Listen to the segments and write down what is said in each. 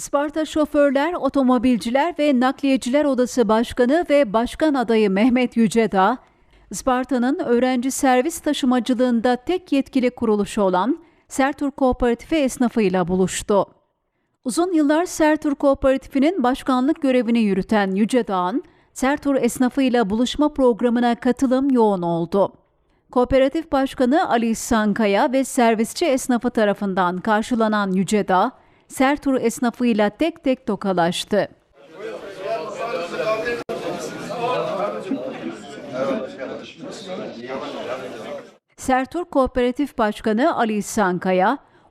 Isparta Şoförler, Otomobilciler ve Nakliyeciler Odası Başkanı ve Başkan adayı Mehmet Yücedağ, Isparta'nın öğrenci servis taşımacılığında tek yetkili kuruluşu olan Sertur Kooperatifi esnafıyla buluştu. Uzun yıllar Sertur Kooperatifi'nin başkanlık görevini yürüten Yücedağ'ın Sertur esnafıyla buluşma programına katılım yoğun oldu. Kooperatif Başkanı Ali İhsan ve servisçi esnafı tarafından karşılanan Yücedağ, Sertur esnafıyla tek tek tokalaştı. Sertur Kooperatif Başkanı Ali İhsan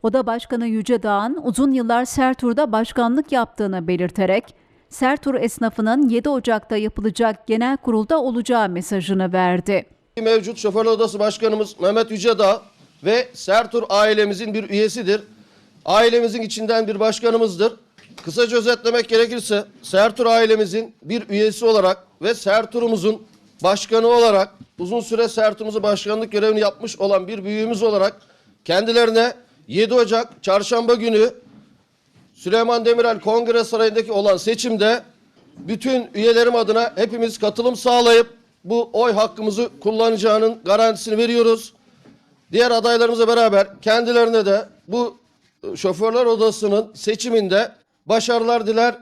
Oda Başkanı Yüce Dağ'ın uzun yıllar Sertur'da başkanlık yaptığını belirterek, Sertur esnafının 7 Ocak'ta yapılacak genel kurulda olacağı mesajını verdi. Mevcut Şoförler Odası Başkanımız Mehmet Yücedağ ve Sertur ailemizin bir üyesidir. Ailemizin içinden bir başkanımızdır. Kısaca özetlemek gerekirse Sertur ailemizin bir üyesi olarak ve Sertur'umuzun başkanı olarak uzun süre Sertur'umuzu başkanlık görevini yapmış olan bir büyüğümüz olarak kendilerine 7 Ocak çarşamba günü Süleyman Demirel Kongre Sarayı'ndaki olan seçimde bütün üyelerim adına hepimiz katılım sağlayıp bu oy hakkımızı kullanacağının garantisini veriyoruz. Diğer adaylarımızla beraber kendilerine de bu şoförler odasının seçiminde başarılar diler.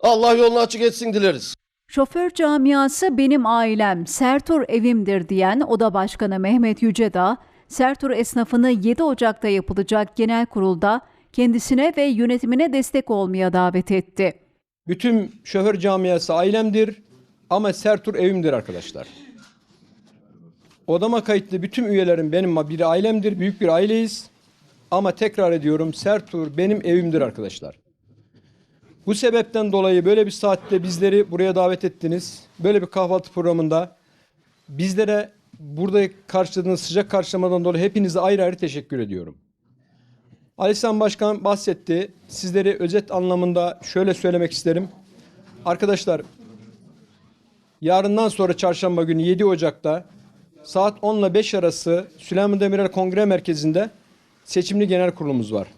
Allah yolunu açık etsin dileriz. Şoför camiası benim ailem, Sertur evimdir diyen Oda Başkanı Mehmet Yücedağ, Sertur esnafını 7 Ocak'ta yapılacak genel kurulda kendisine ve yönetimine destek olmaya davet etti. Bütün şoför camiası ailemdir ama Sertur evimdir arkadaşlar. Odama kayıtlı bütün üyelerim benim bir ailemdir, büyük bir aileyiz. Ama tekrar ediyorum Sertur benim evimdir arkadaşlar. Bu sebepten dolayı böyle bir saatte bizleri buraya davet ettiniz. Böyle bir kahvaltı programında bizlere burada karşıladığınız sıcak karşılamadan dolayı hepinize ayrı ayrı teşekkür ediyorum. Alişan Başkan bahsetti. Sizleri özet anlamında şöyle söylemek isterim. Arkadaşlar yarından sonra çarşamba günü 7 Ocak'ta saat 10 ile 5 arası Süleyman Demirel Kongre Merkezi'nde seçimli genel kurulumuz var.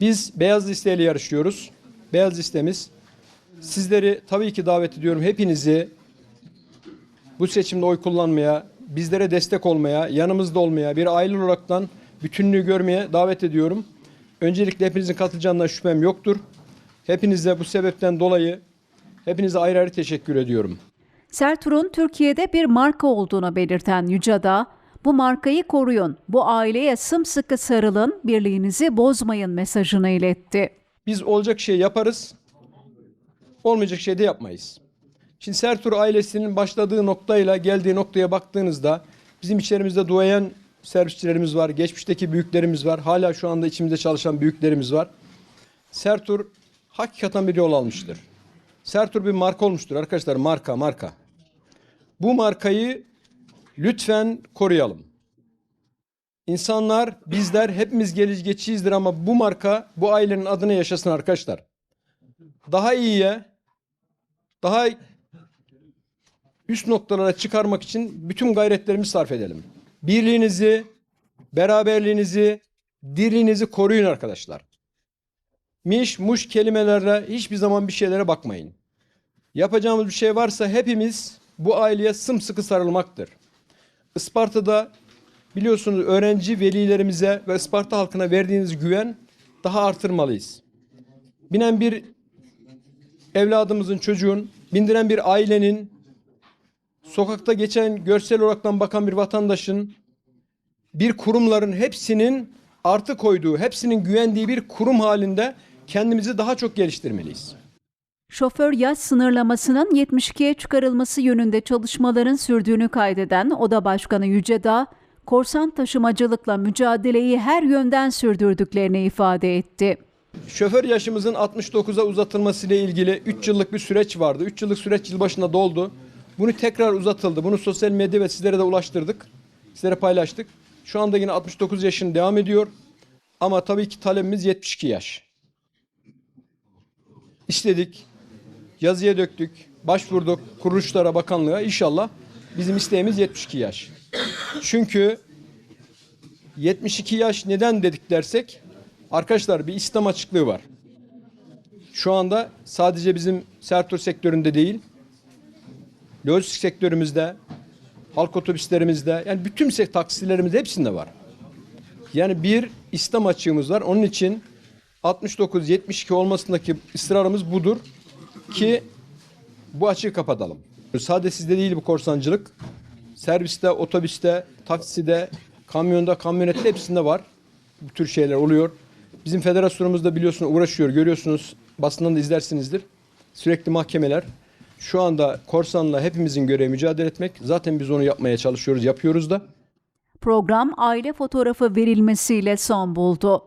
Biz beyaz listeyle yarışıyoruz. Beyaz listemiz. Sizleri tabii ki davet ediyorum. Hepinizi bu seçimde oy kullanmaya, bizlere destek olmaya, yanımızda olmaya, bir aile olaraktan bütünlüğü görmeye davet ediyorum. Öncelikle hepinizin katılacağından şüphem yoktur. Hepinize bu sebepten dolayı hepinize ayrı ayrı teşekkür ediyorum. Sertur'un Türkiye'de bir marka olduğunu belirten Yücedağ, bu markayı koruyun, bu aileye sımsıkı sarılın, birliğinizi bozmayın mesajını iletti. Biz olacak şey yaparız, olmayacak şey de yapmayız. Şimdi Sertur ailesinin başladığı noktayla geldiği noktaya baktığınızda bizim içerimizde duayen servisçilerimiz var, geçmişteki büyüklerimiz var, hala şu anda içimizde çalışan büyüklerimiz var. Sertur hakikaten bir yol almıştır. Sertur bir marka olmuştur arkadaşlar, marka, marka. Bu markayı lütfen koruyalım. İnsanlar, bizler hepimiz gelici geçicizdir ama bu marka bu ailenin adına yaşasın arkadaşlar. Daha iyiye, daha üst noktalara çıkarmak için bütün gayretlerimizi sarf edelim. Birliğinizi, beraberliğinizi, dirliğinizi koruyun arkadaşlar. Miş, muş kelimelerle hiçbir zaman bir şeylere bakmayın. Yapacağımız bir şey varsa hepimiz bu aileye sımsıkı sarılmaktır. Isparta'da biliyorsunuz öğrenci velilerimize ve Isparta halkına verdiğiniz güven daha artırmalıyız. Binen bir evladımızın, çocuğun, bindiren bir ailenin, sokakta geçen görsel olaraktan bakan bir vatandaşın, bir kurumların hepsinin artı koyduğu, hepsinin güvendiği bir kurum halinde kendimizi daha çok geliştirmeliyiz. Şoför yaş sınırlamasının 72'ye çıkarılması yönünde çalışmaların sürdüğünü kaydeden Oda Başkanı Yücedağ, korsan taşımacılıkla mücadeleyi her yönden sürdürdüklerini ifade etti. Şoför yaşımızın 69'a uzatılması ile ilgili 3 yıllık bir süreç vardı. 3 yıllık süreç yılbaşında doldu. Bunu tekrar uzatıldı. Bunu sosyal medya ve sizlere de ulaştırdık. Sizlere paylaştık. Şu anda yine 69 yaşın devam ediyor. Ama tabii ki talebimiz 72 yaş. İstedik, yazıya döktük, başvurduk kuruluşlara, bakanlığa. İnşallah bizim isteğimiz 72 yaş. Çünkü 72 yaş neden dedik dersek arkadaşlar bir İslam açıklığı var. şu anda sadece bizim Sertur sektöründe değil, lojistik sektörümüzde, halk otobüslerimizde, yani bütün sek- taksilerimizde hepsinde var. Yani bir İslam açığımız var. Onun için 69-72 olmasındaki ısrarımız budur ki bu açığı kapatalım. Sadece sizde değil bu korsancılık. Serviste, otobüste, takside, kamyonda, kamyonette hepsinde var. Bu tür şeyler oluyor. Bizim federasyonumuz da biliyorsunuz uğraşıyor. Görüyorsunuz basından da izlersinizdir. Sürekli mahkemeler. Şu anda korsanla hepimizin görevi mücadele etmek. Zaten biz onu yapmaya çalışıyoruz, yapıyoruz da. Program aile fotoğrafı verilmesiyle son buldu.